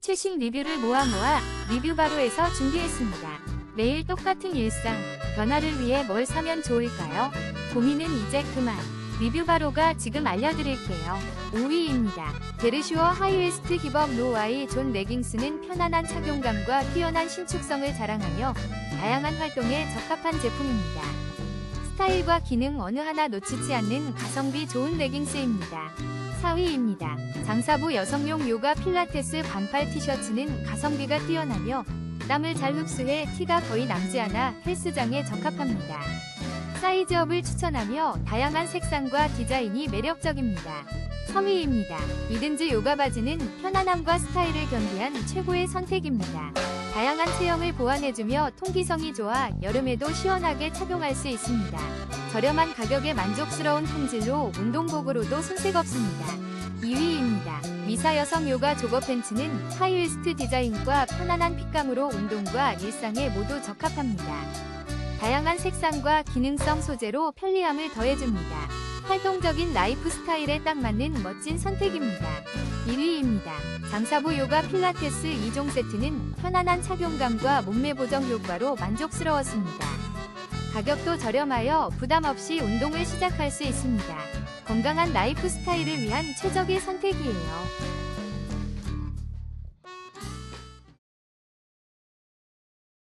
최신 리뷰를 모아 모아 리뷰 바로에서 준비했습니다. 매일 똑같은 일상, 변화를 위해 뭘 사면 좋을까요? 고민은 이제 그만. 리뷰 바로가 지금 알려드릴게요. 5위입니다. 베르슈어 하이웨스트 힙업 노아이 존 레깅스는 편안한 착용감과 뛰어난 신축성을 자랑하며 다양한 활동에 적합한 제품입니다. 스타일과 기능 어느 하나 놓치지 않는 가성비 좋은 레깅스입니다. 4위입니다. 장사부 여성용 요가 필라테스 반팔 티셔츠는 가성비가 뛰어나며 땀을 잘 흡수해 티가 거의 남지 않아 헬스장에 적합합니다. 사이즈업을 추천하며 다양한 색상과 디자인이 매력적입니다. 3위입니다. 이든지 요가 바지는 편안함과 스타일을 겸비한 최고의 선택입니다. 다양한 체형을 보완해주며 통기성이 좋아 여름에도 시원하게 착용할 수 있습니다. 저렴한 가격에 만족스러운 품질로 운동복으로도 손색 없습니다. 2위입니다. 미사 여성 요가 조거 팬츠는 하이웨스트 디자인과 편안한 핏감으로 운동과 일상에 모두 적합합니다. 다양한 색상과 기능성 소재로 편리함을 더해줍니다. 활동적인 라이프 스타일에 딱 맞는 멋진 선택입니다. 1위입니다. 장사부 요가 필라테스 2종 세트는 편안한 착용감과 몸매 보정 효과로 만족스러웠습니다. 가격도 저렴하여 부담 없이 운동을 시작할 수 있습니다. 건강한 라이프 스타일을 위한 최적의 선택이에요.